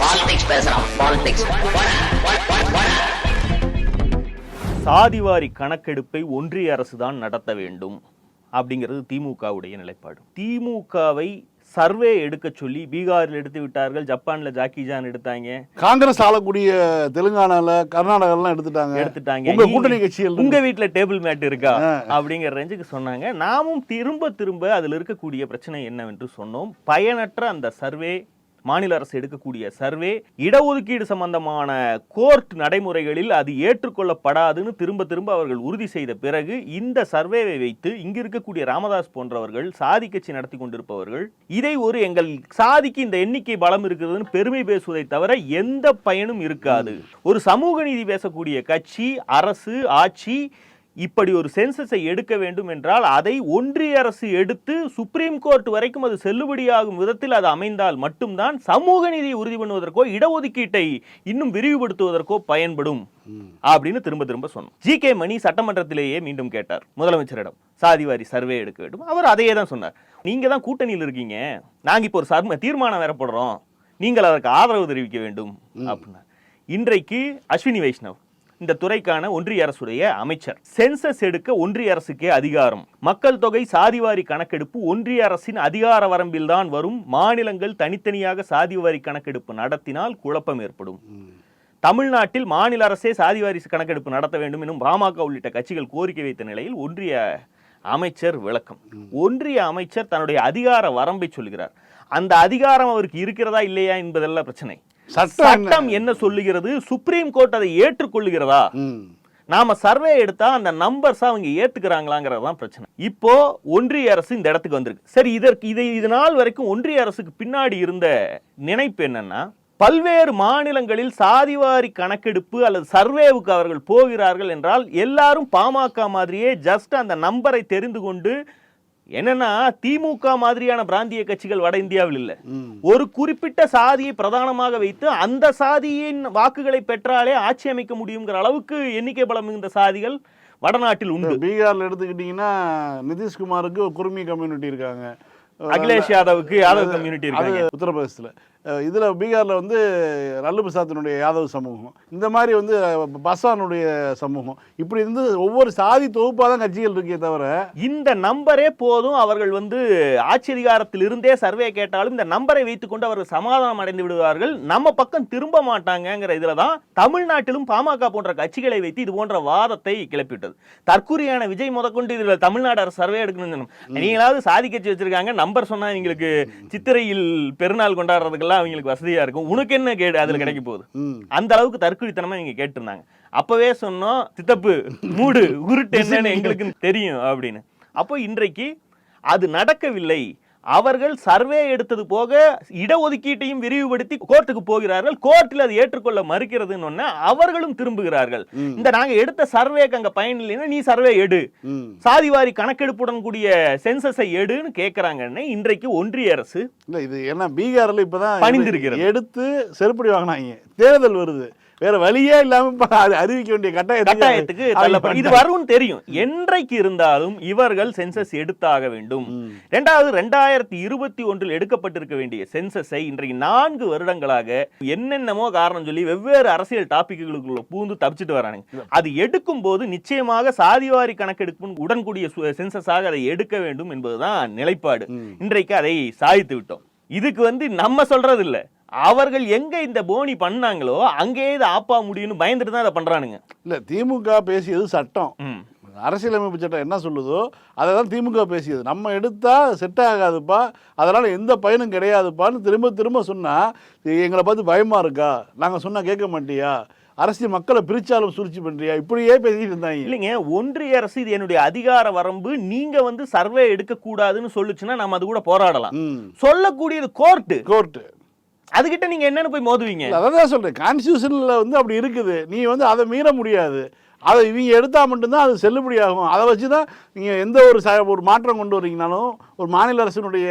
Politics பேசுறான் politics சாதிவாரி கணக்கெடுப்பை ஒன்றிய அரசு தான் நடத்த வேண்டும் அப்படிங்கிறது திமுகவுடைய நிலைப்பாடு. திமுகவை சர்வே எடுக்க சொல்லி பீகாரில் எடுத்து விட்டார்கள் ஜப்பான்ல ஜாக்கி ஜான் எடுத்தாங்க. காங்கிரஸ் ஆளக்கூடிய தெலுங்கானால கர்நாடகாலாம் எடுத்துட்டாங்க. எடுத்துட்டாங்க. உங்க கூட்டணி கட்சிகள் உங்க வீட்ல டேபிள் மேட் இருக்கா? அப்படிங்கிற ரேஞ்சுக்கு சொன்னாங்க. நாமும் திரும்ப திரும்ப அதுல இருக்கக்கூடிய பிரச்சனை என்னவென்று சொன்னோம். பயனற்ற அந்த சர்வே மாநில அரசு எடுக்கக்கூடிய சர்வே இடஒதுக்கீடு சம்பந்தமான கோர்ட் நடைமுறைகளில் அது ஏற்றுக்கொள்ளப்படாதுன்னு திரும்ப திரும்ப அவர்கள் உறுதி செய்த பிறகு இந்த சர்வேவை வைத்து இங்க இருக்கக்கூடிய ராமதாஸ் போன்றவர்கள் சாதி கட்சி நடத்தி கொண்டிருப்பவர்கள் இதை ஒரு எங்கள் சாதிக்கு இந்த எண்ணிக்கை பலம் இருக்கிறதுன்னு பெருமை பேசுவதை தவிர எந்த பயனும் இருக்காது. ஒரு சமூக நீதி பேசக்கூடிய கட்சி அரசு ஆட்சி இப்படி ஒரு சென்சஸை எடுக்க வேண்டும் என்றால் அதை ஒன்றிய அரசு எடுத்து சுப்ரீம் கோர்ட் வரைக்கும் அது செல்லுபடியாகும் விதத்தில் அது அமைந்தால் மட்டும்தான் சமூக நீதியை உறுதி பண்ணுவதற்கோ இடஒதுக்கீட்டை இன்னும் விரிவுபடுத்துவதற்கோ பயன்படும் அப்படின்னு திரும்ப திரும்ப சொன்னோம். ஜி கே மணி சட்டமன்றத்திலேயே மீண்டும் கேட்டார். முதலமைச்சரிடம் சாதிவாரி சர்வே எடுக்க வேண்டும். அவர் அதையே தான் சொன்னார். நீங்க தான் கூட்டணியில் இருக்கீங்க. நாங்க இப்போ ஒரு சர்ம தீர்மானம் வேற போடுறோம் நீங்கள் அதற்கு ஆதரவு தெரிவிக்க வேண்டும் அப்படின்னா இன்றைக்கு அஸ்வினி வைஷ்ணவ் இந்த துறைக்கான ஒன்றிய அரசுடைய அமைச்சர். சென்சஸ் எடுக்க ஒன்றிய அரசுக்கே அதிகாரம். மக்கள் தொகை சாதிவாரி கணக்கெடுப்பு ஒன்றிய அரசின் அதிகார வரம்பில் தான் வரும். மாநிலங்கள் தனித்தனியாக சாதிவாரி கணக்கெடுப்பு நடத்தினால் குழப்பம் ஏற்படும். தமிழ்நாட்டில் மாநில அரசே சாதிவாரி கணக்கெடுப்பு நடத்த வேண்டும் எனும் பாமக உள்ளிட்ட கட்சிகள் கோரிக்கை வைத்த நிலையில் ஒன்றிய அமைச்சர் விளக்கம். ஒன்றிய அமைச்சர் தன்னுடைய அதிகார வரம்பை சொல்கிறார். அந்த அதிகாரம் அவருக்கு இருக்கிறதா இல்லையா என்பதல்ல பிரச்சனை. சட்டம் என்ன? சொல்லுகிறது சுப்ரீம் கோர்ட் அதை ஏற்றுக்கொள்ளுகிறதா. நாம சர்வே எடுத்தா அந்த நம்பர்ஸ் அவங்க ஏத்துக்கிறாங்களாங்கிறது தான் பிரச்சனை இப்போ ஒன்றிய அரசு இந்த இடத்துக்கு வந்திருக்கு சரி இதற்கு இதை இது நாள் வரைக்கும் ஒன்றிய அரசுக்கு பின்னாடி இருந்த நினைப்பு என்னன்னா பல்வேறு மாநிலங்களில் சாதிவாரி கணக்கெடுப்பு அல்லது சர்வேவுக்கு அவர்கள் போகிறார்கள் என்றால் எல்லாரும் பாமக மாதிரியே ஜஸ்ட் அந்த நம்பரை தெரிந்து கொண்டு என்னன்னா திமுக மாதிரியான பிராந்திய கட்சிகள் வட இந்தியாவில் இல்லை. ஒரு குறிப்பிட்ட சாதியை பிரதானமாக வைத்து அந்த சாதியின் வாக்குகளை பெற்றாலே ஆட்சி அமைக்க முடியுங்கிற அளவுக்கு எண்ணிக்கை பலம் மிகுந்த சாதிகள் வடநாட்டில் உண்டு. பீகார்ல எடுத்துக்கிட்டீங்கன்னா நிதிஷ்குமாருக்கு ஒரு குருமி கம்யூனிட்டி இருக்காங்க. அகிலேஷ் யாதவுக்கு யாதவ் கம்யூனிட்டி இருக்காங்க. உத்தரப்பிரதேசத்துல. இதுல பீகார்ல வந்து லல்லு பிரசாத்தினுடைய யாதவ் சமூகம். இந்த மாதிரி வந்து பஸ்வானுடைய சமூகம். இப்படி இருந்து ஒவ்வொரு சாதி தொகுப்பாக தான் கட்சிகள் இருக்கே தவிர இந்த நம்பரே போதும். அவர்கள் வந்து ஆட்சி அதிகாரத்தில் இருந்தே சர்வே கேட்டாலும் இந்த நம்பரை வைத்துக்கொண்டு அவர்கள் சமாதானம் அடைந்து விடுவார்கள். நம்ம பக்கம் திரும்ப மாட்டாங்கங்கிற இதுல தான் தமிழ்நாட்டிலும் பாமக போன்ற கட்சிகளை வைத்து இது போன்ற வாதத்தை கிளப்பிவிட்டது. தற்கூரியான விஜய் முதற்கொண்டு இதுல தமிழ்நாடு அரசு சர்வே எடுக்கணும் நீங்களாவது சாதி கட்சி வச்சிருக்காங்க நம்பர் சொன்னா எங்களுக்கு சித்திரையில் பெருநாள் கொண்டாடுறதுக்கெல்லாம் அவங்களுக்கு வசதியா இருக்கும். உனக்கு என்ன கேடு? அதுல கிடைக்க போகுது. அந்த அளவுக்கு தற்குறித்தனமா நீங்க கேட்டிருந்தாங்க. அப்பவே சொன்னோம் சித்தப்பு மூடு உருட்டு என்னன்னு எங்களுக்கு தெரியும் அப்படின்னு. அப்போ இன்றைக்கு அது நடக்கவில்லை. அவர்கள் சர்வே எடுத்தது போக இடஒதுக்கீட்டையும் விரிவுபடுத்தி கோர்ட்டுக்கு போகிறார்கள். கோர்ட்டில் அது ஏற்றுக்கொள்ள மறுக்கிறதுன்னு அவர்களும் திரும்புகிறார்கள். இந்த நாங்க எடுத்த சர்வேக்கு அங்க பயன் இல்லைன்னா நீ சர்வே எடு. சாதிவாரி கணக்கெடுப்புடன் கூடிய சென்சஸை எடுன்னு கேட்கறாங்கன்னு இன்றைக்கு ஒன்றிய அரசு இல்ல இது என்ன பீகார்ல இப்பதான் பணிந்திருக்கிறது. எடுத்து செருப்படி வாங்கினாங்க. தேர்தல் வருது. வேற வழியே இல்லாம அறிவிக்க வேண்டிய கட்டாயத்துக்கு இது. வரும்னு தெரியும். என்றைக்கு இருந்தாலும் இவர்கள் சென்சஸ் எடுத்தாக வேண்டும். ரெண்டாவது ரெண்டாயிரத்தி இருபத்தி ஒன்றில் எடுக்கப்பட்டிருக்க வேண்டிய சென்சஸை இன்றைக்கு நான்கு வருடங்களாக என்னென்னமோ காரணம் சொல்லி வெவ்வேறு அரசியல் டாபிக்குகளுக்குள்ள பூந்து தப்பிச்சிட்டு வரானுங்க. அது எடுக்கும் போது நிச்சயமாக சாதிவாரி கணக்கெடுப்பும் உடன்கூடிய சென்சஸாக அதை எடுக்க வேண்டும் என்பதுதான் நிலைப்பாடு. இன்றைக்கு அதை சாதித்து விட்டோம். இதுக்கு வந்து நம்ம சொல்றது இல்ல அவர்கள் எங்க இந்த போனி பண்ணாங்களோ அங்கேயே இதை ஆப்பா முடியும்னு பயந்துட்டு தான் அதை பண்றானுங்க. இல்ல திமுக பேசியது சட்டம். அரசியலமைப்பு சட்டம் என்ன சொல்லுதோ அதை தான் திமுக பேசியது. நம்ம எடுத்தா செட் ஆகாதுப்பா. அதனால எந்த பயனும் கிடையாதுப்பான்னு திரும்ப திரும்ப சொன்னா எங்களை பார்த்து பயமா இருக்கா? நாங்க சொன்னா கேட்க மாட்டியா? அரசியல் மக்களை பிரிச்சாலும் சூழ்ச்சி பண்றியா? இப்படியே பேசிட்டு இருந்தாங்க. இல்லைங்க ஒன்றிய அரசு இது என்னுடைய அதிகார வரம்பு. நீங்க வந்து சர்வே எடுக்க கூடாதுன்னு சொல்லுச்சுன்னா நம்ம அது கூட போராடலாம். சொல்லக்கூடியது கோர்ட்டு. கோர்ட்டு. அதுகிட்ட நீங்க என்னன்னு போய் மோதுவீங்க? அதான் தான் சொல்றேன். கான்ஸ்டியூஷனில் வந்து அப்படி இருக்குது. நீ வந்து அதை மீற முடியாது. அதை இவங்க எடுத்தால் மட்டும்தான் அது செல்லுபடியாகும் அதை வச்சு தான் நீங்கள் எந்த ஒரு ச ஒரு மாற்றம் கொண்டு வரீங்கனாலும் ஒரு மாநில அரசினுடைய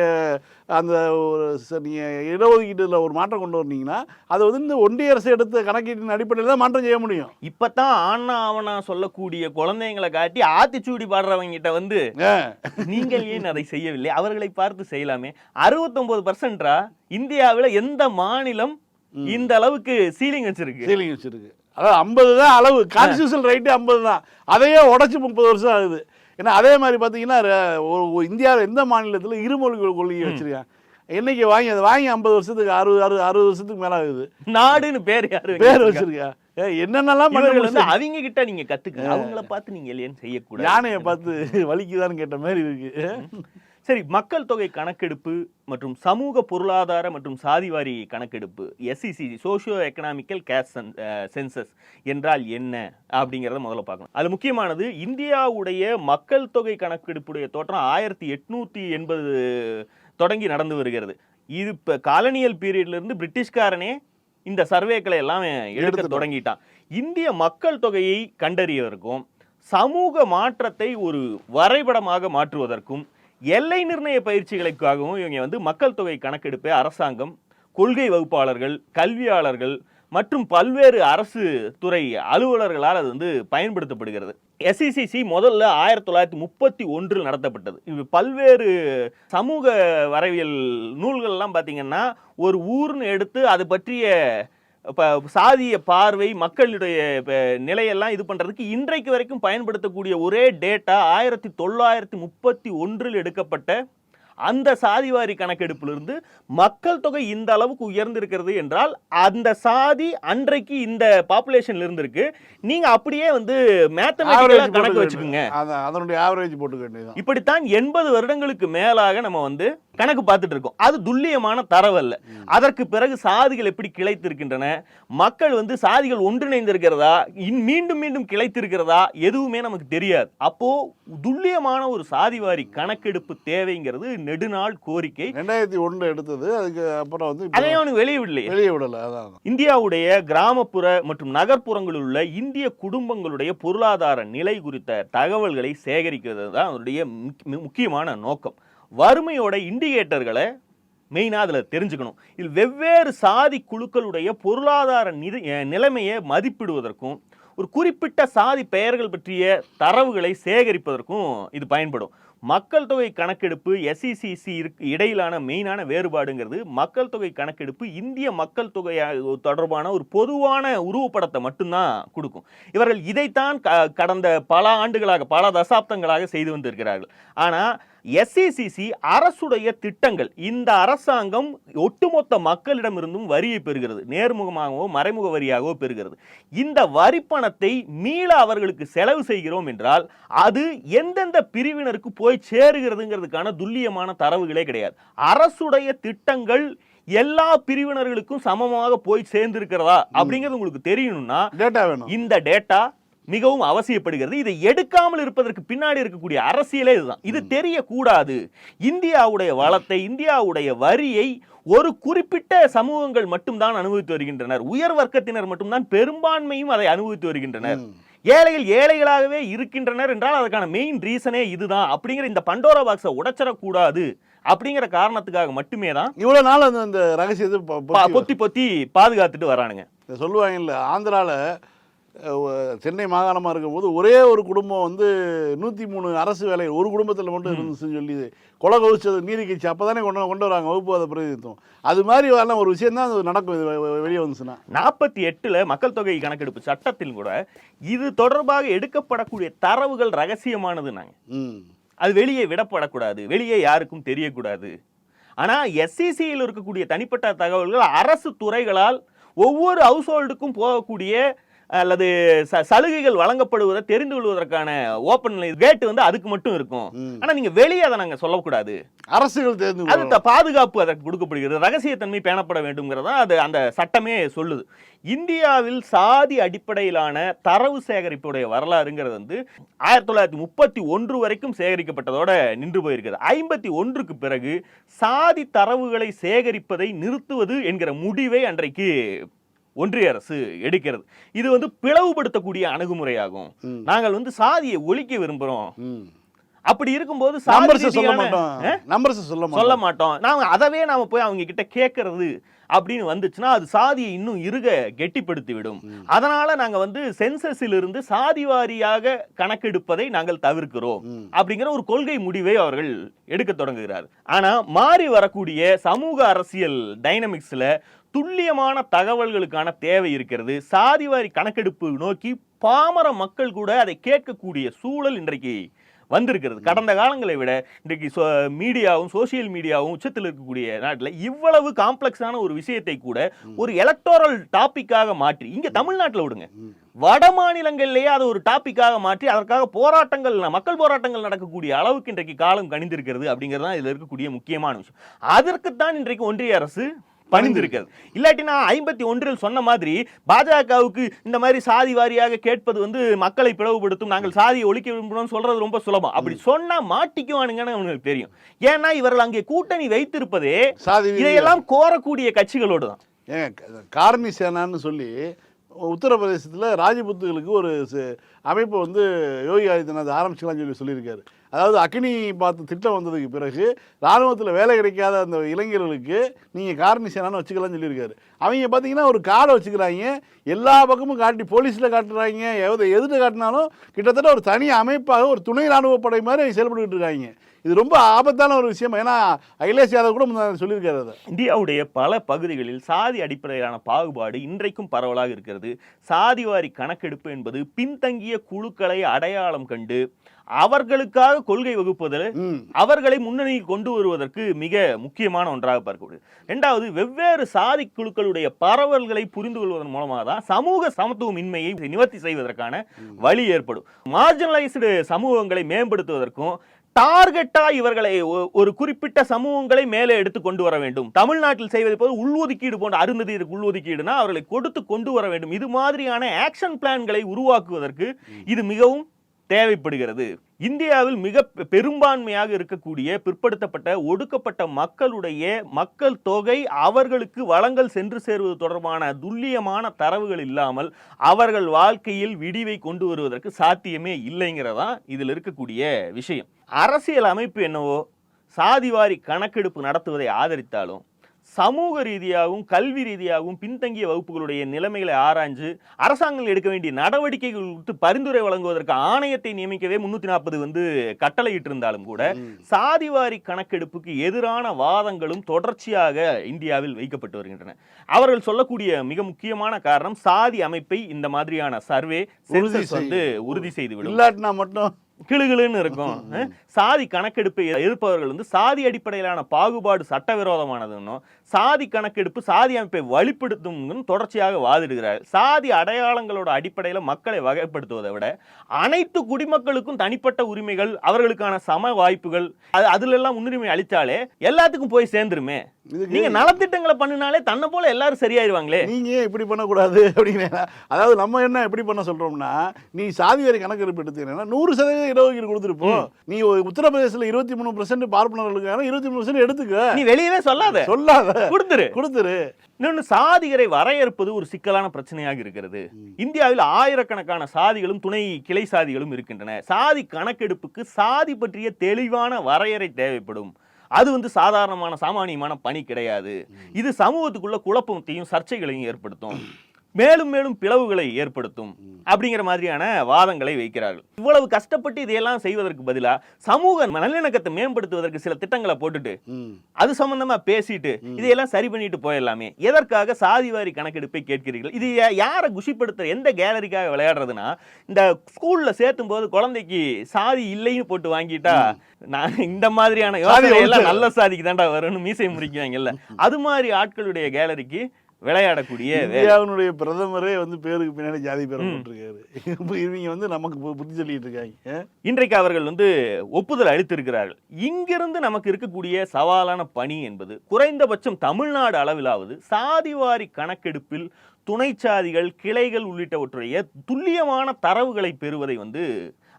அந்த ஒரு நீங்கள் இடஒதுக்கீட்டில் ஒரு மாற்றம் கொண்டு வந்தீங்கன்னா அதை வந்து இந்த ஒன்றிய அரசு எடுத்த கணக்கீட்டின் அடிப்படையில் தான் மாற்றம் செய்ய முடியும். இப்பதான் ஆனா அவனா சொல்லக்கூடிய குழந்தைங்களை காட்டி ஆத்திச்சூடி பாடுறவங்க வந்து. நீங்கள் ஏன் அதை செய்யவில்லை? அவர்களை பார்த்து செய்யலாமே. அறுபத்தொன்பது பர்சன்டா இந்தியாவில் எந்த மாநிலம் இந்த அளவுக்கு சீலிங் வச்சிருக்கு? சீலிங் வச்சிருக்கு. அதாவது ஐம்பது தான் அளவு. கான்ஸ்டியூஷன் ரைட்டு ஐம்பது தான். அதையே உடச்சி முப்பது வருஷம் ஆகுது. ஏன்னா அதே மாதிரி பார்த்தீங்கன்னா ஒரு இந்தியாவில் எந்த மாநிலத்தில் இருமொழி கொள்கையை வச்சிருக்கான் என்னைக்கு வாங்கி அதை வாங்கி ஐம்பது வருஷத்துக்கு அறுபது அறுபது அறுபது வருஷத்துக்கு மேலே ஆகுது. நாடுன்னு பேர் யாரு பேர் வச்சிருக்கா? என்னென்னலாம் வந்து அவங்க கிட்ட நீங்க கத்துக்க. அவங்கள பார்த்து நீங்க இல்லையன்னு செய்யக்கூடாது. யானையை பார்த்து வலிக்குதான்னு கேட்ட மாதிரி இருக்கு. சரி மக்கள் தொகை கணக்கெடுப்பு மற்றும் சமூக பொருளாதார மற்றும் சாதிவாரி கணக்கெடுப்பு SCC socio economical caste census என்றால் என்ன அப்படிங்கிறத முதல்ல பார்க்கணும். அது முக்கியமானது இந்தியாவுடைய மக்கள் தொகை கணக்கெடுப்புடைய தோற்றம் ஆயிரத்தி எட்நூத்தி எண்பது தொடங்கி நடந்து வருகிறது. இது இப்போ காலனியல் பீரியட்ல இருந்து பிரிட்டிஷ்காரனே இந்த சர்வேக்களை எல்லாம் எடுக்க. தொடங்கிட்டான். இந்திய மக்கள் தொகையை கண்டறிவதற்கும் சமூக மாற்றத்தை ஒரு வரைபடமாக மாற்றுவதற்கும் எல்லை நிர்ணய பயிற்சிகளுக்காகவும் இவங்க வந்து மக்கள் தொகை கணக்கெடுப்பை அரசாங்கம் கொள்கை வகுப்பாளர்கள் கல்வியாளர்கள் மற்றும் பல்வேறு அரசு துறை அலுவலர்களால் அது வந்து பயன்படுத்தப்படுகிறது. எஸ்இசிசி முதல்ல ஆயிரத்தி தொள்ளாயிரத்தி முப்பத்தி ஒன்றில் நடத்தப்பட்டது. இது பல்வேறு சமூக வரவியல் நூல்கள்லாம் பார்த்தீங்கன்னா ஒரு ஊர்னு எடுத்து அது பற்றிய இப்போ சாதிய பார்வை மக்களுடைய நிலையெல்லாம் இது பண்ணுறதுக்கு இன்றைக்கு வரைக்கும் பயன்படுத்தக்கூடிய ஒரே டேட்டா ஆயிரத்தி தொள்ளாயிரத்தி முப்பத்தி ஒன்றில் எடுக்கப்பட்ட அந்த சாதிவாரி கணக்கெடுப்பிலிருந்து மக்கள் தொகை இந்த அளவுக்கு உயர்ந்திருக்கிறது என்றால் அந்த சாதி அன்றைக்கு இந்த பாப்புலேஷன்ல இருந்திருக்கு. நீங்க அப்படியே வந்து மேத்தமெட்டிக்கலா கணக்கு வச்சுக்கோங்க. அதான் அதனுடைய ஆவரேஜ் போட்டுக்க இப்படித்தான் எண்பது வருடங்களுக்கு மேலாக நம்ம வந்து கணக்கு பார்த்துட்டு இருக்கோம். அது துல்லியமான தரவு அல்ல. அதற்கு பிறகு சாதிகள் எப்படி கிளைத்திருக்கின்றன? மக்கள் வந்து சாதிகள் ஒன்றிணைந்திருக்கிறதா? மீண்டும் மீண்டும் கிளைத்திருக்கிறதா? எதுவுமே நமக்கு தெரியாது. அப்போ துல்லியமான ஒரு சாதிவாரி கணக்கெடுப்பு தேவைங்கிறது நெடுநாள் கோரிக்கை. ரெண்டாயிரத்தி ஒன்று எடுத்தது அதுக்கு அப்புறம் வந்து இப்ப அதை அவனுக்கு வெளியே விடலையே. வெளியே விடல அதான். இந்தியாவுடைய கிராமப்புற மற்றும் நகர்ப்புறங்களில் உள்ள இந்திய குடும்பங்களுடைய பொருளாதார நிலை குறித்த தகவல்களை சேகரிக்கிறது தான் முக்கிய- முக்கியமான நோக்கம். வறுமையோட இண்டிகேட்டர்களை மெயினாக அதில் தெரிஞ்சுக்கணும். இதில் வெவ்வேறு சாதி குழுக்களுடைய பொருளாதார நிதி நிலைமையை மதிப்பிடுவதற்கும் ஒரு குறிப்பிட்ட சாதி பெயர்கள் பற்றிய தரவுகளை சேகரிப்பதற்கும் இது பயன்படும். மக்கள் தொகை கணக்கெடுப்பு எஸ்இசிசி இடையிலான மெயினான வேறுபாடுங்கிறது மக்கள் தொகை கணக்கெடுப்பு இந்திய மக்கள் தொகை தொடர்பான ஒரு பொதுவான உருவப்படத்தை மட்டும்தான் கொடுக்கும். இவர்கள் இதைத்தான் க- கடந்த பல ஆண்டுகளாக பல தசாப்தங்களாக செய்து வந்திருக்கிறார்கள். ஆனால் எஸ்இசிசி அரசுடைய திட்டங்கள் இந்த அரசாங்கம் ஒட்டுமொத்த மக்களிடமிருந்தும் வரியை பெறுகிறது. நேர்முகமாகவோ மறைமுக வரியாகவோ பெறுகிறது. இந்த வரிப்பணத்தை மீள அவர்களுக்கு செலவு செய்கிறோம் என்றால் அது எந்தெந்த பிரிவினருக்கு போய் சேருகிறதுங்கிறதுக்கான துல்லியமான தரவுகளே கிடையாது. அரசுடைய திட்டங்கள் எல்லா பிரிவினர்களுக்கும் சமமாக போய் சேர்ந்திருக்கிறதா அப்படிங்கிறது உங்களுக்கு தெரியணும்னா இந்த டேட்டா மிகவும் அவசியப்படுகிறது. இதை எடுக்காமல் இருப்பதற்கு பின்னாடி இருக்கக்கூடிய அரசியலே இதுதான். இது தெரியக்கூடாது. இந்தியாவுடைய வளத்தை இந்தியாவுடைய வரியை ஒரு குறிப்பிட்ட சமூகங்கள் மட்டும்தான் அனுபவித்து வருகின்றனர். உயர் வர்க்கத்தினர் மட்டும்தான் பெரும்பான்மையும் அதை அனுபவித்து வருகின்றனர். ஏழைகள் ஏழைகளாகவே இருக்கின்றனர் என்றால் அதுக்கான மெயின் ரீசனே இதுதான். அப்படிங்கிற இந்த பண்டோரா பாக்ஸை உடைச்சிடக்கூடாது அப்படிங்கிற காரணத்துக்காக மட்டுமே தான் இவ்வளவு நாள் அந்த அந்த ரகசியத்தை பொத்தி பொத்தி பாதுகாத்துட்டு வரானுங்க. சொல்லுவாங்கல்ல ஆந்திராவில் சென்னை மாகாணமாக இருக்கும்போது ஒரே ஒரு குடும்பம் வந்து நூற்றி மூணு அரசு வேலை ஒரு குடும்பத்தில் மட்டும் இருந்துச்சுன்னு சொல்லி கொலை கவிச்சது நீதி கட்சி அப்போ தானே கொண்டு கொண்டு வராங்க வகுப்புவாத பிரதிநிதித்துவம். அது மாதிரி வரலாம் ஒரு விஷயம் தான் அது நடக்கும் இது வெளியே வந்துச்சுன்னா. நாற்பத்தி எட்டுல மக்கள் தொகை கணக்கெடுப்பு சட்டத்தில் கூட இது தொடர்பாக எடுக்கப்படக்கூடிய தரவுகள் ரகசியமானது நாங்க ம். அது வெளியே விடப்படக்கூடாது வெளியே யாருக்கும் தெரியக்கூடாது. ஆனா எஸ்சிசியில் இருக்கக்கூடிய தனிப்பட்ட தகவல்கள் அரசு துறைகளால் ஒவ்வொரு ஹவுஸ் ஹோல்டுக்கும் போகக்கூடிய அல்லது சலுகைகள் வழங்கப்படுவதை தெரிந்து கொள்வதற்கான ஓப்பன் கேட் வந்து அதுக்கு மட்டும் இருக்கும். ஆனா நீங்க வெளியே அதை நாங்க சொல்லக்கூடாது. அரசுகள் தேர்ந்து அது பாதுகாப்பு அதற்கு கொடுக்கப்படுகிறது. ரகசியத்தன்மை பேணப்பட வேண்டும்ங்கிறதா அது அந்த சட்டமே சொல்லுது. இந்தியாவில் சாதி அடிப்படையிலான தரவு சேகரிப்புடைய வரலாறுங்கிறது வந்து ஆயிரத்தி தொள்ளாயிரத்தி முப்பத்தி ஒன்று வரைக்கும் சேகரிக்கப்பட்டதோட நின்று போயிருக்கிறது ஐம்பத்தி ஒன்றுக்கு பிறகு சாதி தரவுகளை சேகரிப்பதை நிறுத்துவது என்கிற முடிவை அன்றைக்கு ஒன்றிய அரசு எடுக்கிறது. இது வந்து பிளவுபடுத்தக்கூடிய அணுகுமுறையாகும். நாங்கள் வந்து சாதியை ஒழிக்க விரும்புகிறோம் அப்படி இருக்கும்போது சொல்ல மாட்டோம். நம்பர்ஸ் சொல்ல சொல்ல மாட்டோம். மாட்டோம் நாம அதவே நாம போய் அவங்க கிட்ட கேட்கறது அப்படின்னு வந்துச்சுன்னா அது சாதியை இன்னும் இருக கெட்டிப்படுத்தி விடும். அதனால நாங்க வந்து சென்சஸில் இருந்து சாதி வாரியாக கணக்கெடுப்பதை நாங்கள் தவிர்க்கிறோம். அப்படிங்கிற ஒரு கொள்கை முடிவை அவர்கள் எடுக்க தொடங்குகிறார். ஆனா மாறி வரக்கூடிய சமூக அரசியல் டைனமிக்ஸ்ல துல்லியமான தகவல்களுக்கான தேவை இருக்கிறது. சாதிவாரி கணக்கெடுப்பு நோக்கி பாமர மக்கள் கூட அதை கேட்கக்கூடிய சூழல் இன்றைக்கு வந்திருக்கிறது. கடந்த காலங்களை விட இன்றைக்கு மீடியாவும் சோசியல் மீடியாவும் உச்சத்தில் இருக்கக்கூடிய நாட்டில் இவ்வளவு காம்ப்ளெக்ஸான ஒரு விஷயத்தை கூட ஒரு எலக்டோரல் டாபிக்காக மாற்றி இங்க தமிழ்நாட்டில் விடுங்க. வட மாநிலங்கள்லயே அதை ஒரு டாபிக்காக மாற்றி அதற்காக போராட்டங்கள் மக்கள் போராட்டங்கள் நடக்கக்கூடிய அளவுக்கு இன்றைக்கு காலம் கணிந்திருக்கிறது அப்படிங்கிறது தான் இதுல இருக்கக்கூடிய முக்கியமான விஷயம். அதற்குத்தான் இன்றைக்கு ஒன்றிய அரசு பணிந்திருக்கிறது. இல்லாட்டி நான் ஐம்பத்தி ஒன்றில் சொன்ன மாதிரி பாஜகவுக்கு இந்த மாதிரி சாதி வாரியாக கேட்பது வந்து மக்களை பிளவுபடுத்தும் நாங்கள் சாதியை ஒழிக்க விரும்புகிறோம் சொல்றது ரொம்ப சுலபம். அப்படி சொன்னா மாட்டிக்குவானுங்கன்னு அவங்களுக்கு தெரியும். ஏன்னா இவர்கள் அங்கே கூட்டணி வைத்திருப்பதே இதையெல்லாம் கோரக்கூடிய கட்சிகளோடு தான். ஏங்க க- கார்னி சேனான்னு சொல்லி உத்தரப்பிரதேசத்தில் ராஜபுத்துகளுக்கு ஒரு அமைப்பை வந்து யோகி ஆதித்யநாத் ஆரம்பிச்சுக்கலாம்னு சொல்லி சொல்லியிருக்காரு. அதாவது அக்னி பார்த்து திட்டம் வந்ததுக்கு பிறகு ராணுவத்தில் வேலை கிடைக்காத அந்த இளைஞர்களுக்கு நீங்கள் காரணி சேனான்னு வச்சுக்கலாம்னு சொல்லியிருக்காரு. அவங்க பார்த்தீங்கன்னா ஒரு காடை வச்சுக்கிறாங்க. எல்லா பக்கமும் காட்டி போலீஸில் காட்டுறாங்க. எதை எதிர்த்து காட்டினாலும் கிட்டத்தட்ட ஒரு தனி அமைப்பாக ஒரு துணை இராணுவ படை மாதிரி அவங்க செயல்பட்டுக்கிட்டு இருக்காங்க. இது ரொம்ப ஆபத்தான ஒரு விஷயம். ஏன்னா அகிலேஷ் யாதவ் கூட முன்ன சொல்லியிருக்காரு அதை. இந்தியாவுடைய பல பகுதிகளில் சாதி அடிப்படையிலான பாகுபாடு இன்றைக்கும் பரவலாக இருக்கிறது. சாதிவாரி கணக்கெடுப்பு என்பது பின்தங்கிய குழுக்களை அடையாளம் கண்டு அவர்களுக்காக கொள்கை வகுப்பதில் அவர்களை முன்னணியில் கொண்டு வருவதற்கு மிக முக்கியமான ஒன்றாக பார்க்கப்படுது ரெண்டாவது வெவ்வேறு சாதி குழுக்களுடைய பரவல்களை புரிந்து கொள்வதன் மூலமாக தான் சமூக சமத்துவமின்மையை நிவர்த்தி செய்வதற்கான வழி ஏற்படும். மார்ஜினலைஸ்டு சமூகங்களை மேம்படுத்துவதற்கும் டார்கெட்டா இவர்களை ஒரு குறிப்பிட்ட சமூகங்களை மேலே எடுத்து கொண்டு வர வேண்டும். தமிழ்நாட்டில் செய்வது போது உள்ஒதுக்கீடு போன்ற அருந்ததி உள்ஒதுக்கீடுனா அவர்களை கொடுத்து கொண்டு வர வேண்டும். இது மாதிரியான ஆக்ஷன் பிளான்களை உருவாக்குவதற்கு இது மிகவும் தேவைப்படுகிறது. இந்தியாவில் மிக பெரும்பான்மையாக இருக்கக்கூடிய பிற்படுத்தப்பட்ட ஒடுக்கப்பட்ட மக்களுடைய மக்கள் தொகை அவர்களுக்கு வளங்கள் சென்று சேருவது தொடர்பான துல்லியமான தரவுகள் இல்லாமல் அவர்கள் வாழ்க்கையில் விடிவை கொண்டு வருவதற்கு சாத்தியமே இல்லைங்கிறதான் இதில் இருக்கக்கூடிய விஷயம். அரசியல் அமைப்பு என்னவோ சாதிவாரி கணக்கெடுப்பு நடத்துவதை ஆதரித்தாலும் சமூக ரீதியாகவும் கல்வி ரீதியாகவும் பின்தங்கிய வகுப்புகளுடைய நிலைமைகளை ஆராய்ஞ்சு அரசாங்கம் எடுக்க வேண்டிய நடவடிக்கைகள் குறித்து பரிந்துரை வழங்குவதற்கு ஆணையத்தை நியமிக்கவே முன்னூத்தி நாற்பது வந்து கட்டளையிட்டு இருந்தாலும் கூட சாதிவாரி கணக்கெடுப்புக்கு எதிரான வாதங்களும் தொடர்ச்சியாக இந்தியாவில் வைக்கப்பட்டு வருகின்றன. அவர்கள் சொல்லக்கூடிய மிக முக்கியமான காரணம் சாதி அமைப்பை இந்த மாதிரியான சர்வே சென்சஸ் வந்து உறுதி செய்துவிடும். இல்லாட்டினா மட்டும் கிளுகிளுன்னு இருக்கும். சாதி கணக்கெடுப்பை எதிர்ப்பவர்கள் வந்து சாதி அடிப்படையிலான பாகுபாடு சட்டவிரோதமானதுன்னும் சாதி கணக்கெடுப்பு சாதி அமைப்பை வலுப்படுத்தும் தொடர்ச்சியாக வாதிடுகிறார். சாதி அடையாளங்களோட அடிப்படையில் மக்களை வகைப்படுத்துவதை விட அனைத்து குடிமக்களுக்கும் தனிப்பட்ட உரிமைகள் அவர்களுக்கான சம வாய்ப்புகள் அது அதுல எல்லாம் முன்னுரிமை அளித்தாலே எல்லாத்துக்கும் போய் சேர்ந்துருமே. நீங்க நலத்திட்டங்களை பண்ணினாலே தன்னை போல எல்லாரும் சரியாயிருவாங்களே. நீங்க இப்படி பண்ணக்கூடாது அப்படின்னு அதாவது நம்ம என்ன எப்படி பண்ண சொல்றோம்னா நீ சாதி வரி கணக்கெடுப்பு எடுத்தீங்கன்னா நூறு சதவீதம் இடஒதுக்கீடு கொடுத்துருப்போம். நீ ஒரு உத்தரப்பிரதேசல இருபத்தி மூணு பர்சன்ட் பார்ப்பனர்களுக்கான இருபத்தி மூணு பர்சன்ட் எடுத்துக்க. நீ வெளியவே சொல்லாத. சொல்லாத. கொடுத்துரு. கொடுத்துரு. இன்னொன்று சாதிகரை வரையறுப்பது ஒரு சிக்கலான பிரச்சனையாக இருக்கிறது. இந்தியாவில் ஆயிரக்கணக்கான சாதிகளும் துணை கிளை சாதிகளும் இருக்கின்றன. சாதி கணக்கெடுப்புக்கு சாதி பற்றிய தெளிவான வரையறை தேவைப்படும். அது வந்து சாதாரணமான சாமானியமான பணி கிடையாது. இது சமூகத்துக்குள்ள குழப்பத்தையும் சர்ச்சைகளையும் ஏற்படுத்தும். மேலும் மேலும் பிளவுகளை ஏற்படுத்தும் அப்படிங்கிற மாதிரியான வாதங்களை வைக்கிறார்கள். இவ்வளவு கஷ்டப்பட்டு இதையெல்லாம் செய்வதற்கு பதிலா சமூக நல்லிணக்கத்தை மேம்படுத்துவதற்கு சில திட்டங்களை போட்டுட்டு. அது சம்பந்தமா பேசிட்டு இதையெல்லாம் சரி பண்ணிட்டு போயிடலாமே. எதற்காக சாதிவாரி கணக்கெடுப்பை கேட்கிறீர்கள்? இது யாரை குஷிப்படுத்துற எந்த கேலரிக்காக விளையாடுறதுன்னா இந்த ஸ்கூல்ல சேர்த்தும் போது குழந்தைக்கு சாதி இல்லைன்னு போட்டு வாங்கிட்டா நான் இந்த மாதிரியான யோசனை எல்லாம். நல்ல சாதிக்கு தான்டா வரும்னு மீசை முறிக்குவாங்கல்ல. அது மாதிரி ஆட்களுடைய கேலரிக்கு விளையாடக்கூடிய இந்தியாவினுடைய பிரதமரே வந்து பேருக்கு பின்னாடி ஜாதி பேரை போட்டிருக்காரு. இப்ப இவங்க வந்து நமக்கு புத்தி சொல்லிட்டு இருக்காங்க. இன்றைக்கு அவர்கள் வந்து ஒப்புதல் அளித்திருக்கிறார்கள். இங்கிருந்து நமக்கு இருக்கக்கூடிய சவாலான பணி என்பது குறைந்தபட்சம் தமிழ்நாடு அளவிலாவது சாதிவாரி கணக்கெடுப்பில் துணை சாதிகள் கிளைகள் உள்ளிட்டவற்றுடைய துல்லியமான தரவுகளை பெறுவதை வந்து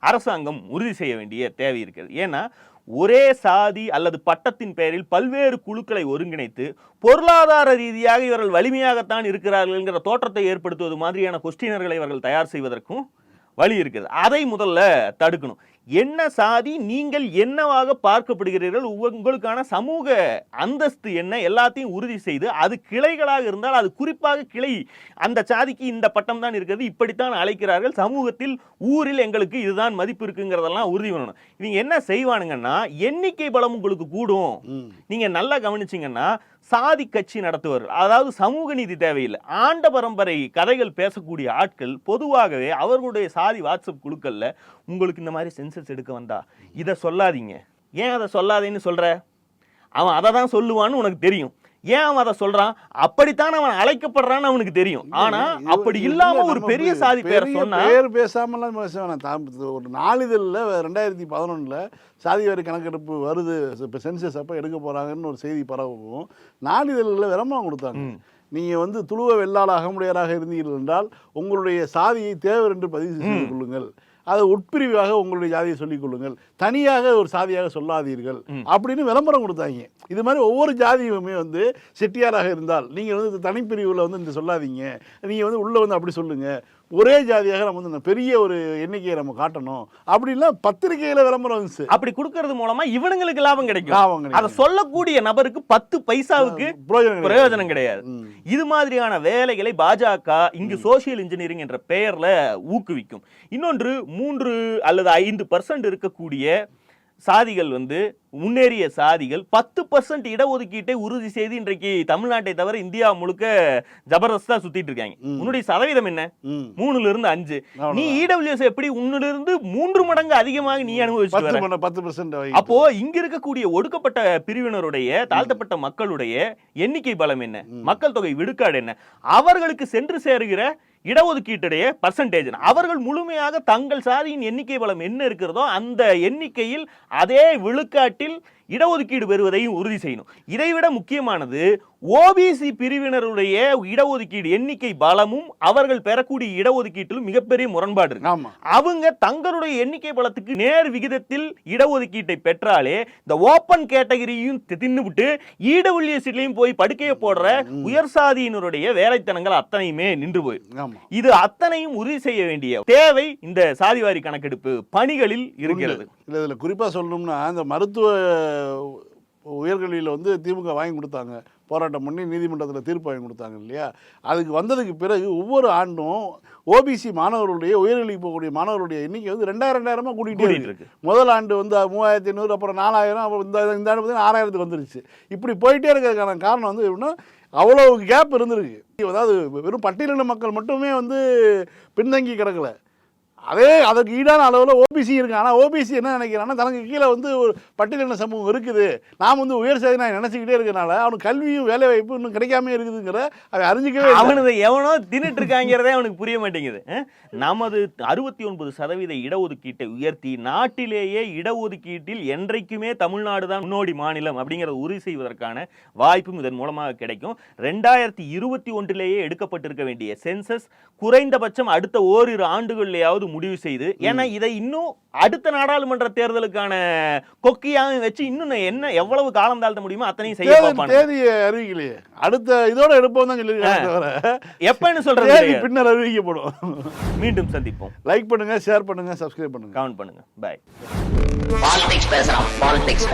அரசாங்கம் உறுதி செய்ய வேண்டிய தேவை இருக்கிறது. ஏன்னா ஒரே சாதி அல்லது பட்டத்தின் பெயரில் பல்வேறு குழுக்களை ஒருங்கிணைத்து பொருளாதார ரீதியாக இவர்கள் வலிமையாகத்தான் இருக்கிறார்கள்ங்கிற தோற்றத்தை ஏற்படுத்துவது மாதிரியான கொஸ்டினர்களை இவர்கள் தயார் செய்வதற்கும் வழி இருக்குது. அதை முதல்ல தடுக்கணும். என்ன சாதி நீங்கள் என்னவாக பார்க்கப்படுகிறீர்கள் உங்க- உங்களுக்கான சமூக அந்தஸ்து என்ன எல்லாத்தையும் உறுதி செய்து அது கிளைகளாக இருந்தால் அது குறிப்பாக கிளை அந்த சாதிக்கு இந்த பட்டம் தான் இருக்கிறது இப்படித்தான் அழைக்கிறார்கள். சமூகத்தில் ஊரில் எங்களுக்கு இதுதான் மதிப்பு இருக்குங்கிறதெல்லாம் உறுதி பண்ணணும். இவங்க என்ன செய்வானுங்கன்னா எண்ணிக்கை பலம் உங்களுக்கு கூடும். ம். நீங்க நல்லா கவனிச்சீங்கன்னா சாதி கட்சி நடத்துவார்கள் அதாவது சமூக நீதி தேவையில்லை. ஆண்ட பரம்பரை கதைகள் பேசக்கூடிய ஆட்கள் பொதுவாகவே அவர்களுடைய சாதி வாட்ஸ்அப் குழுக்களில் உங்களுக்கு இந்த மாதிரி சென்சஸ் எடுக்க வந்தா இதை சொல்லாதீங்க. ஏன் அதை சொல்லாதேன்னு சொல்கிற அவன் அதை தான் சொல்லுவான்னு உனக்கு தெரியும். ஏன் அவன் அதை சொல்றான்? அப்படித்தான் அவன் அழைக்கப்படுறான்னு அவனுக்கு தெரியும். ஆனா அப்படி இல்லாம இல்ல, ஒரு பெரிய சாதி பேரை சொன்னா பேர் பேசாமலாம் ஒரு நாளிதழில் ரெண்டாயிரத்தி பதினொன்றில் சாதி வாரி கணக்கெடுப்பு வருது. இப்போ சென்சஸ் அப்போ எடுக்க போகிறாங்கன்னு ஒரு செய்தி பரவும். நாளிதழில் விளம்பரம் கொடுத்தாங்க. நீங்கள் வந்து துளுவ வெள்ளாள அகமுடையராக இருந்தீர்கள் என்றால் உங்களுடைய சாதியை தேவர் என்று பதிவு செய்து கொள்ளுங்கள். அதை உட்பிரிவாக உங்களுடைய ஜாதியை சொல்லிக் கொள்ளுங்கள். தனியாக ஒரு சாதியாக சொல்லாதீர்கள். அப்படின்னு விளம்பரம் கொடுத்தாங்க. இது மாதிரி ஒவ்வொரு ஜாதியுமே வந்து செட்டியாராக இருந்தால் நீங்கள் வந்து இந்த தனிப்பிரிவில் வந்து இந்த சொல்லாதீங்க. நீங்கள் வந்து உள்ளே வந்து அப்படி சொல்லுங்கள் ஒரே ஜாதியாக நம்ம வந்து இந்த பெரிய ஒரு எண்ணிக்கையை நம்ம காட்டணும் அப்படின்லாம் பத்திரிகையில் விளம்பரம் வந்துச்சு அப்படி கொடுக்கறது மூலமா இவனுங்களுக்கு லாபம் கிடைக்கும் லாபம். அதை சொல்லக்கூடிய நபருக்கு பத்து பைசாவுக்கு பிரயோஜனம் கிடையாது. பிரயோஜனம் கிடையாது ம். இது மாதிரியான வேலைகளை பாஜக இங்கு சோசியல் இன்ஜினியரிங் என்ற பெயர்ல ஊக்குவிக்கும் இன்னொன்று மூன்று அல்லது ஐந்து பர்சன்ட் இருக்கக்கூடிய சாதிகள் வந்து முன்னேறிய சாதிகள் பத்து பர்சன்ட் இடஒதுக்கீட்டை உறுதி செய்து இன்றைக்கு தமிழ்நாட்டை தவிர இந்தியா முழுக்க ஜபர்தஸ்தா சுத்திட்டு இருக்காங்க. உன்னுடைய சதவீதம் என்ன. மூணுல இருந்து அஞ்சு. நீ இடபிள்யூஎஸ் எப்படி உன்னுல இருந்து மூன்று மடங்கு அதிகமாக நீ அனுபவிச்சு அப்போ இங்க இருக்கக்கூடிய ஒடுக்கப்பட்ட பிரிவினருடைய தாழ்த்தப்பட்ட மக்களுடைய எண்ணிக்கை பலம் என்ன? மக்கள் தொகை விழுக்காடு என்ன? அவர்களுக்கு சென்று சேருகிற இடஒதுக்கீட்டுடைய பர்சன்டேஜ் அவர்கள் முழுமையாக தங்கள் சாதியின் எண்ணிக்கை பலம் என்ன இருக்கிறதோ அந்த எண்ணிக்கையில் அதே விழுக்காட்டில் இடஒதுக்கீடு பெறுவதையும் உறுதி செய்யணும். இதைவிட முக்கியமானது ஓபிசி பிரிவினருடைய இடஒதுக்கீடு எண்ணிக்கை பலமும் அவர்கள் பெறக்கூடிய இடஒதுக்கீட்டிலும் மிகப்பெரிய முரண்பாடு இருக்கு. அவங்க தங்களுடைய எண்ணிக்கை பலத்துக்கு நேர் விகிதத்தில் இடஒதுக்கீட்டை பெற்றாலே இந்த ஓப்பன் கேட்டகரியும் தின்னுவிட்டு இடபிள்யூஎஸ்லையும் போய் படுக்கையை போடுற உயர் சாதியினருடைய வேலைத்தனங்கள் அத்தனையுமே நின்று போயிடும். இது அத்தனையும் உறுதி செய்ய வேண்டிய தேவை இந்த சாதிவாரி கணக்கெடுப்பு பணிகளில் இருக்கிறது. இல்லை இதில் குறிப்பாக சொல்லணும்னா இந்த மருத்துவ உயர்கல்வியில் வந்து திமுக வாங்கி கொடுத்தாங்க. போராட்டம் பண்ணி நீதிமன்றத்தில் தீர்ப்பு வாங்கி கொடுத்தாங்க இல்லையா? அதுக்கு வந்ததுக்கு பிறகு ஒவ்வொரு ஆண்டும் ஓபிசி மாணவர்களுடைய உயர்கல்விக்கு போகக்கூடிய மாணவர்களுடைய எண்ணிக்கை வந்து ரெண்டாயிரம் ரெண்டாயிரமாக கூட்டிகிட்டே இருக்கு. முதல் ஆண்டு வந்து மூவாயிரத்தி ஐநூறு அப்புறம் நாலாயிரம் அப்புறம் இந்த இந்த ஆண்டு பார்த்தீங்கன்னா ஆறாயிரத்துக்கு வந்துருச்சு. இப்படி போயிட்டே இருக்கிறதுக்கான காரணம் வந்து எப்படின்னா அவ்வளோ கேப் இருந்திருக்கு. அதாவது வெறும் பட்டியலின மக்கள் மட்டுமே வந்து பின்தங்கி கிடக்கல. அதே அதற்கு ஈடான அளவில் ஓபிசி இருக்கு. ஆனால் ஓபிசி என்ன நினைக்கிறான்னா தனக்கு கீழே வந்து ஒரு பட்டியலின சமூகம் இருக்குது. நாம் வந்து உயர் சாதி நான் நினச்சிக்கிட்டே இருக்கனால அவனுக்கு கல்வியும் வேலை வாய்ப்பு இன்னும் கிடைக்காம இருக்குதுங்கிற அதை அறிஞ்சிக்கவே அவனது எவனோ தின்னுட்டு இருக்காங்கிறதே அவனுக்கு புரிய மாட்டேங்குது. நமது அறுபத்தி ஒன்பது சதவீத இடஒதுக்கீட்டை உயர்த்தி நாட்டிலேயே இடஒதுக்கீட்டில் என்றைக்குமே தமிழ்நாடு தான் முன்னோடி மாநிலம் அப்படிங்கிறத உறுதி செய்வதற்கான வாய்ப்பும் இதன் மூலமாக கிடைக்கும். ரெண்டாயிரத்தி இருபத்தி ஒன்றிலேயே எடுக்கப்பட்டிருக்க வேண்டிய சென்சஸ் குறைந்தபட்சம் அடுத்த ஓரிரு ஆண்டுகளிலேயாவது முடிவு செய்து ஏன்னா இதை இன்னும் அடுத்த நாடாளுமன்ற தேர்தலுக்கான கொக்கியாவும் வச்சு இன்னும் என்ன எவ்வளவு காலம் தாழ்த்த முடியுமோ அத்தனையும் செய்ய தேதியை அறிவிக்கலையே. அடுத்த இதோட எடுப்போம் தான் சொல்லியிருக்காங்க எப்பன்னு சொல்றது. பின்னர் அறிவிக்கப்படும். மீண்டும் சந்திப்போம். லைக் பண்ணுங்க ஷேர் பண்ணுங்க சப்ஸ்கிரைப் பண்ணுங்க. கமெண்ட் பண்ணுங்க. பாய் பாலிடிக்ஸ் பேசுறான் பாலிடிக்ஸ்